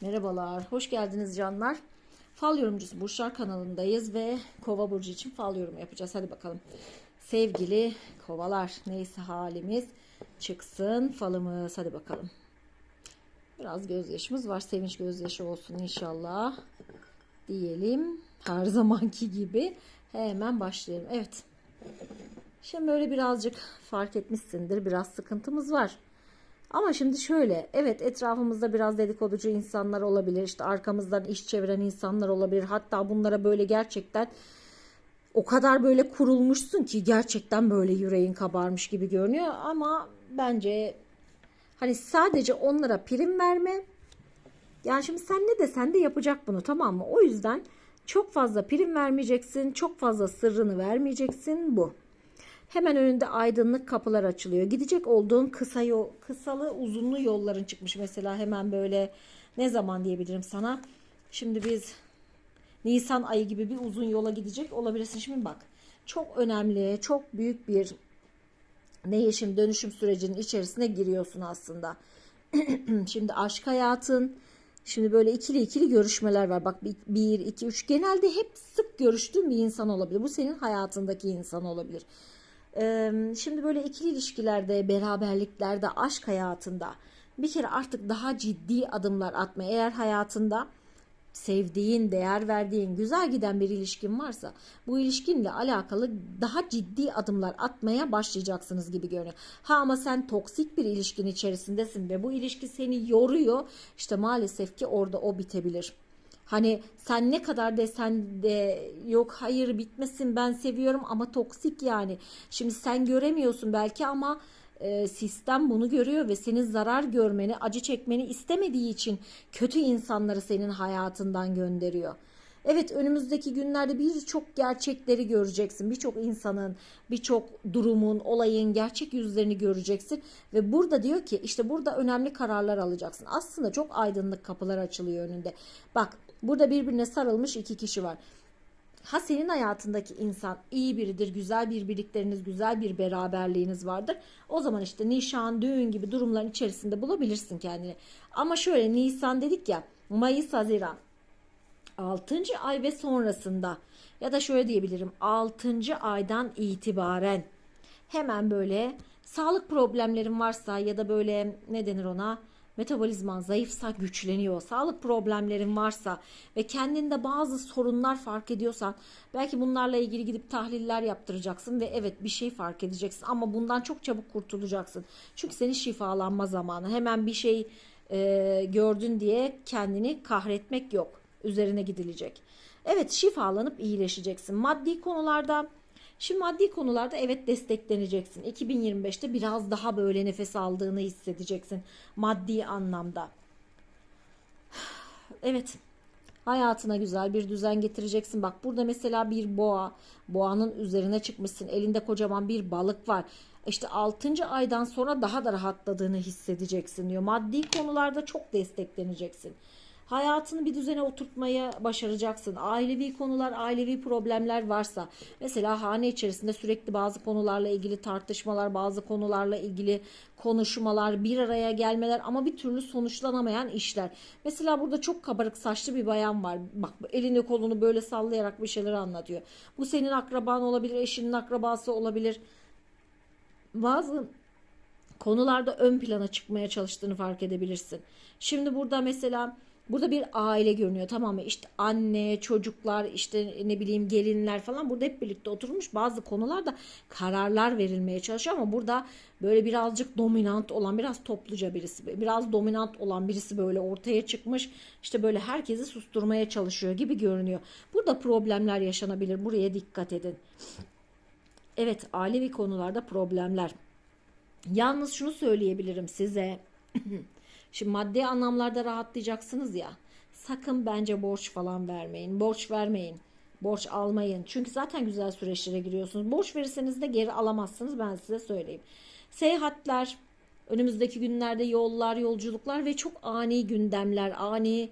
Merhabalar, hoş geldiniz canlar. Fal yorumcusu Burçlar kanalındayız ve Kova burcu için fal yorumu yapacağız. Hadi bakalım. Sevgili kovalar, neyse halimiz çıksın falımız. Hadi bakalım. Biraz gözyaşımız var. Sevinç gözyaşı olsun inşallah. Diyelim. Her zamanki gibi. Hemen başlayalım. Evet. Şimdi böyle birazcık fark etmişsindir. Biraz sıkıntımız var. Ama şimdi şöyle, evet etrafımızda biraz dedikoducu insanlar olabilir, işte arkamızdan iş çeviren insanlar olabilir. Hatta bunlara böyle gerçekten o kadar böyle kurulmuşsun ki gerçekten böyle yüreğin kabarmış gibi görünüyor. Ama bence hani sadece onlara prim verme. Yani şimdi sen ne desen de yapacak bunu tamam mı? O yüzden çok fazla prim vermeyeceksin, çok fazla sırrını vermeyeceksin bu. Hemen önünde aydınlık kapılar açılıyor. Gidecek olduğun kısa yol, kısalı uzunlu yolların çıkmış. Mesela hemen böyle ne zaman diyebilirim sana? Şimdi biz Nisan ayı gibi bir uzun yola gidecek olabilirsin. Şimdi bak çok önemli, çok büyük bir değişim, dönüşüm sürecinin içerisine giriyorsun aslında. Şimdi aşk hayatın, Şimdi böyle ikili ikili görüşmeler var. Bak bir, iki, üç. Genelde hep sık görüştüğün bir insan olabilir. Bu senin hayatındaki insan olabilir. Şimdi böyle ikili ilişkilerde, beraberliklerde, aşk hayatında bir kere artık daha ciddi adımlar atma. Eğer hayatında sevdiğin, değer verdiğin, güzel giden bir ilişkin varsa bu ilişkinle alakalı daha ciddi adımlar atmaya başlayacaksınız gibi görünüyor. Ha ama sen toksik bir ilişkin içerisindesin ve bu ilişki seni yoruyor. İşte maalesef ki orada o bitebilir. Hani sen ne kadar desen de yok hayır bitmesin ben seviyorum ama toksik yani. Şimdi sen göremiyorsun belki ama e, sistem bunu görüyor ve senin zarar görmeni, acı çekmeni istemediği için kötü insanları senin hayatından gönderiyor. Evet önümüzdeki günlerde birçok gerçekleri göreceksin. Birçok insanın, birçok durumun, olayın gerçek yüzlerini göreceksin. Ve burada diyor ki işte burada önemli kararlar alacaksın. Aslında çok aydınlık kapılar açılıyor önünde. Bak burada birbirine sarılmış iki kişi var. Ha senin hayatındaki insan iyi biridir, güzel bir birlikleriniz, güzel bir beraberliğiniz vardır. O zaman işte nişan, düğün gibi durumların içerisinde bulabilirsin kendini. Ama şöyle Nisan dedik ya, Mayıs, Haziran. 6. ay ve sonrasında ya da şöyle diyebilirim 6. aydan itibaren hemen böyle sağlık problemlerin varsa ya da böyle ne denir ona metabolizman zayıfsa güçleniyor. Sağlık problemlerin varsa ve kendinde bazı sorunlar fark ediyorsan belki bunlarla ilgili gidip tahliller yaptıracaksın ve evet bir şey fark edeceksin ama bundan çok çabuk kurtulacaksın. Çünkü senin şifalanma zamanı. Hemen bir şey e, gördün diye kendini kahretmek yok. Üzerine gidilecek. Evet şifalanıp iyileşeceksin. Maddi konularda Şimdi maddi konularda evet destekleneceksin. 2025'te biraz daha böyle nefes aldığını hissedeceksin maddi anlamda. Evet. Hayatına güzel bir düzen getireceksin. Bak burada mesela bir boğa, boğanın üzerine çıkmışsın. Elinde kocaman bir balık var. İşte 6. aydan sonra daha da rahatladığını hissedeceksin diyor. Maddi konularda çok destekleneceksin. Hayatını bir düzene oturtmaya başaracaksın. Ailevi konular, ailevi problemler varsa mesela hane içerisinde sürekli bazı konularla ilgili tartışmalar, bazı konularla ilgili konuşmalar, bir araya gelmeler ama bir türlü sonuçlanamayan işler. Mesela burada çok kabarık saçlı bir bayan var. Bak elini kolunu böyle sallayarak bir şeyler anlatıyor. Bu senin akraban olabilir, eşinin akrabası olabilir. Bazı konularda ön plana çıkmaya çalıştığını fark edebilirsin. Şimdi burada mesela Burada bir aile görünüyor tamam mı? İşte anne, çocuklar, işte ne bileyim gelinler falan burada hep birlikte oturmuş. Bazı konularda kararlar verilmeye çalışıyor ama burada böyle birazcık dominant olan, biraz topluca birisi, biraz dominant olan birisi böyle ortaya çıkmış. İşte böyle herkesi susturmaya çalışıyor gibi görünüyor. Burada problemler yaşanabilir. Buraya dikkat edin. Evet, ailevi konularda problemler. Yalnız şunu söyleyebilirim size. Şimdi maddi anlamlarda rahatlayacaksınız ya. Sakın bence borç falan vermeyin. Borç vermeyin. Borç almayın. Çünkü zaten güzel süreçlere giriyorsunuz. Borç verirseniz de geri alamazsınız ben size söyleyeyim. Seyahatler, önümüzdeki günlerde yollar, yolculuklar ve çok ani gündemler, ani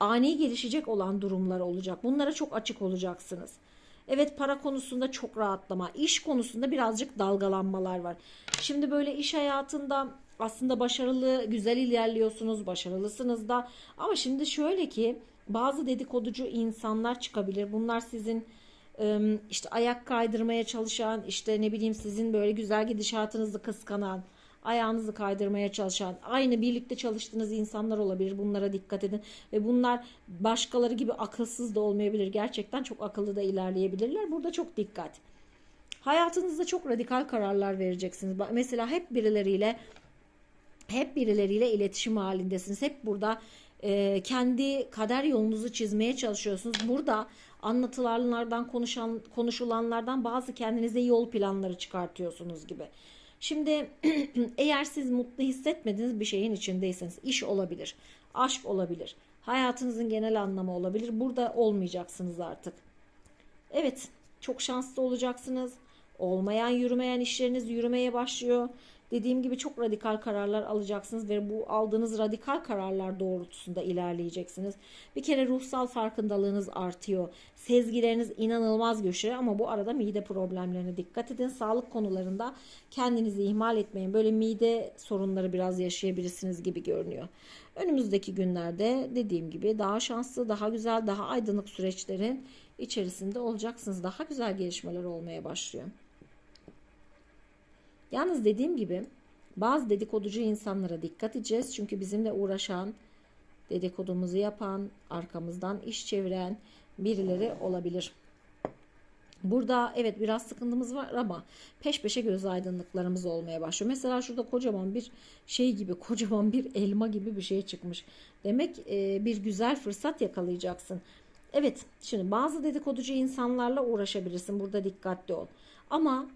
ani gelişecek olan durumlar olacak. Bunlara çok açık olacaksınız. Evet para konusunda çok rahatlama. iş konusunda birazcık dalgalanmalar var. Şimdi böyle iş hayatında aslında başarılı, güzel ilerliyorsunuz, başarılısınız da. Ama şimdi şöyle ki bazı dedikoducu insanlar çıkabilir. Bunlar sizin işte ayak kaydırmaya çalışan, işte ne bileyim sizin böyle güzel gidişatınızı kıskanan, ayağınızı kaydırmaya çalışan, aynı birlikte çalıştığınız insanlar olabilir. Bunlara dikkat edin. Ve bunlar başkaları gibi akılsız da olmayabilir. Gerçekten çok akıllı da ilerleyebilirler. Burada çok dikkat. Hayatınızda çok radikal kararlar vereceksiniz. Mesela hep birileriyle hep birileriyle iletişim halindesiniz. Hep burada e, kendi kader yolunuzu çizmeye çalışıyorsunuz. Burada anlatılanlardan konuşan konuşulanlardan bazı kendinize yol planları çıkartıyorsunuz gibi. Şimdi eğer siz mutlu hissetmediğiniz bir şeyin içindeyseniz iş olabilir, aşk olabilir, hayatınızın genel anlamı olabilir. Burada olmayacaksınız artık. Evet, çok şanslı olacaksınız. Olmayan, yürümeyen işleriniz yürümeye başlıyor. Dediğim gibi çok radikal kararlar alacaksınız ve bu aldığınız radikal kararlar doğrultusunda ilerleyeceksiniz. Bir kere ruhsal farkındalığınız artıyor. Sezgileriniz inanılmaz güçlü ama bu arada mide problemlerine dikkat edin. Sağlık konularında kendinizi ihmal etmeyin. Böyle mide sorunları biraz yaşayabilirsiniz gibi görünüyor. Önümüzdeki günlerde dediğim gibi daha şanslı, daha güzel, daha aydınlık süreçlerin içerisinde olacaksınız. Daha güzel gelişmeler olmaya başlıyor. Yalnız dediğim gibi bazı dedikoducu insanlara dikkat edeceğiz. Çünkü bizimle uğraşan, dedikodumuzu yapan, arkamızdan iş çeviren birileri olabilir. Burada evet biraz sıkıntımız var ama peş peşe göz aydınlıklarımız olmaya başlıyor. Mesela şurada kocaman bir şey gibi, kocaman bir elma gibi bir şey çıkmış. Demek e, bir güzel fırsat yakalayacaksın. Evet, şimdi bazı dedikoducu insanlarla uğraşabilirsin. Burada dikkatli ol. Ama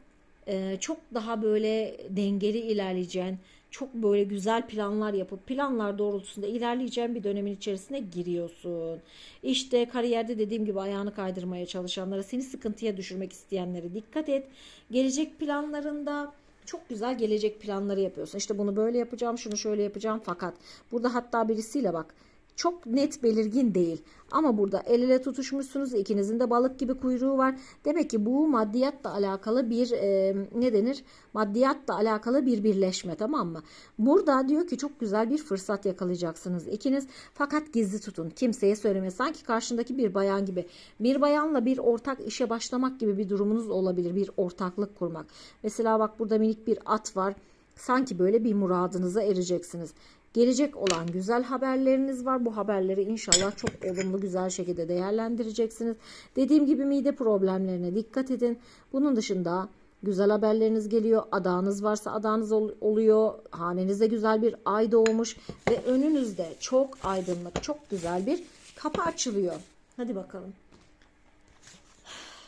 e, çok daha böyle dengeli ilerleyeceğin, çok böyle güzel planlar yapıp planlar doğrultusunda ilerleyeceğin bir dönemin içerisine giriyorsun. İşte kariyerde dediğim gibi ayağını kaydırmaya çalışanlara, seni sıkıntıya düşürmek isteyenlere dikkat et. Gelecek planlarında çok güzel gelecek planları yapıyorsun. İşte bunu böyle yapacağım, şunu şöyle yapacağım fakat burada hatta birisiyle bak çok net belirgin değil. Ama burada el ele tutuşmuşsunuz. İkinizin de balık gibi kuyruğu var. Demek ki bu maddiyatla alakalı bir e, ne denir? Maddiyatla alakalı bir birleşme tamam mı? Burada diyor ki çok güzel bir fırsat yakalayacaksınız ikiniz. Fakat gizli tutun. Kimseye söyleme. Sanki karşındaki bir bayan gibi. Bir bayanla bir ortak işe başlamak gibi bir durumunuz olabilir. Bir ortaklık kurmak. Mesela bak burada minik bir at var. Sanki böyle bir muradınıza ereceksiniz. Gelecek olan güzel haberleriniz var. Bu haberleri inşallah çok olumlu güzel şekilde değerlendireceksiniz. Dediğim gibi mide problemlerine dikkat edin. Bunun dışında güzel haberleriniz geliyor. Adağınız varsa adağınız oluyor. Hanenize güzel bir ay doğmuş ve önünüzde çok aydınlık, çok güzel bir kapı açılıyor. Hadi bakalım.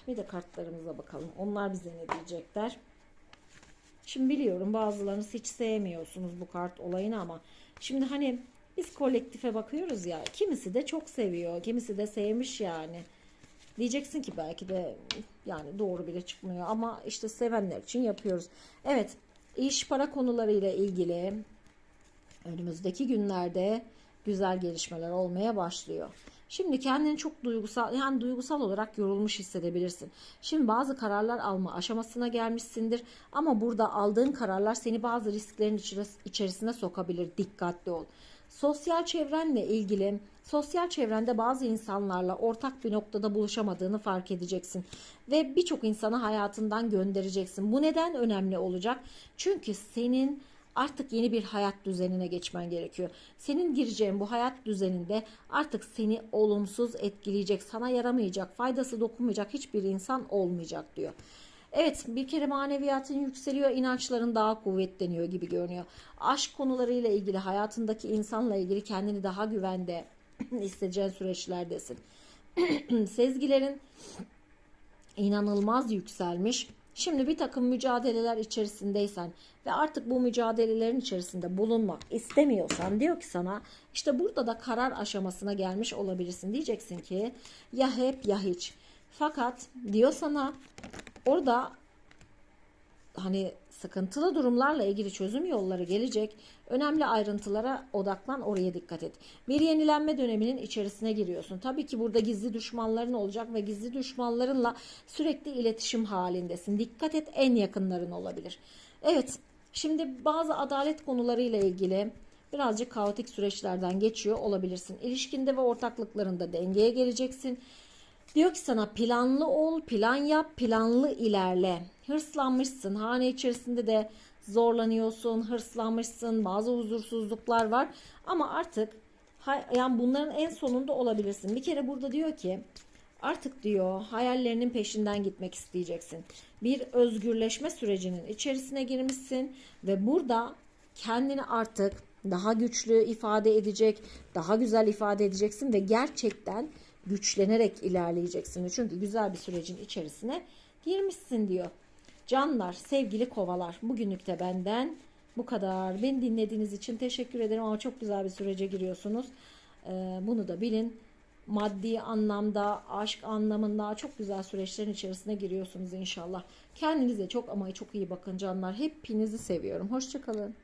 Bir de kartlarımıza bakalım. Onlar bize ne diyecekler? Şimdi biliyorum bazılarınız hiç sevmiyorsunuz bu kart olayını ama Şimdi hani biz kolektife bakıyoruz ya. Kimisi de çok seviyor. Kimisi de sevmiş yani. Diyeceksin ki belki de yani doğru bile çıkmıyor ama işte sevenler için yapıyoruz. Evet iş para konularıyla ilgili önümüzdeki günlerde güzel gelişmeler olmaya başlıyor. Şimdi kendini çok duygusal yani duygusal olarak yorulmuş hissedebilirsin. Şimdi bazı kararlar alma aşamasına gelmişsindir ama burada aldığın kararlar seni bazı risklerin içerisine sokabilir. Dikkatli ol. Sosyal çevrenle ilgili sosyal çevrende bazı insanlarla ortak bir noktada buluşamadığını fark edeceksin ve birçok insanı hayatından göndereceksin. Bu neden önemli olacak? Çünkü senin artık yeni bir hayat düzenine geçmen gerekiyor. Senin gireceğin bu hayat düzeninde artık seni olumsuz etkileyecek, sana yaramayacak, faydası dokunmayacak hiçbir insan olmayacak diyor. Evet bir kere maneviyatın yükseliyor, inançların daha kuvvetleniyor gibi görünüyor. Aşk konularıyla ilgili, hayatındaki insanla ilgili kendini daha güvende hissedeceğin süreçlerdesin. Sezgilerin inanılmaz yükselmiş Şimdi bir takım mücadeleler içerisindeysen ve artık bu mücadelelerin içerisinde bulunmak istemiyorsan diyor ki sana işte burada da karar aşamasına gelmiş olabilirsin. Diyeceksin ki ya hep ya hiç. Fakat diyor sana orada hani sıkıntılı durumlarla ilgili çözüm yolları gelecek. Önemli ayrıntılara odaklan, oraya dikkat et. Bir yenilenme döneminin içerisine giriyorsun. Tabii ki burada gizli düşmanların olacak ve gizli düşmanlarınla sürekli iletişim halindesin. Dikkat et, en yakınların olabilir. Evet, Şimdi bazı adalet konularıyla ilgili birazcık kaotik süreçlerden geçiyor olabilirsin. İlişkinde ve ortaklıklarında dengeye geleceksin. Diyor ki sana planlı ol, plan yap, planlı ilerle. Hırslanmışsın. Hane içerisinde de zorlanıyorsun, hırslanmışsın. Bazı huzursuzluklar var. Ama artık yani bunların en sonunda olabilirsin. Bir kere burada diyor ki artık diyor hayallerinin peşinden gitmek isteyeceksin. Bir özgürleşme sürecinin içerisine girmişsin ve burada kendini artık daha güçlü ifade edecek, daha güzel ifade edeceksin ve gerçekten güçlenerek ilerleyeceksin. Çünkü güzel bir sürecin içerisine girmişsin diyor. Canlar, sevgili kovalar, bugünlük de benden bu kadar. Beni dinlediğiniz için teşekkür ederim ama çok güzel bir sürece giriyorsunuz. Ee, bunu da bilin. Maddi anlamda, aşk anlamında çok güzel süreçlerin içerisine giriyorsunuz inşallah. Kendinize çok ama çok iyi bakın canlar. Hepinizi seviyorum. Hoşçakalın.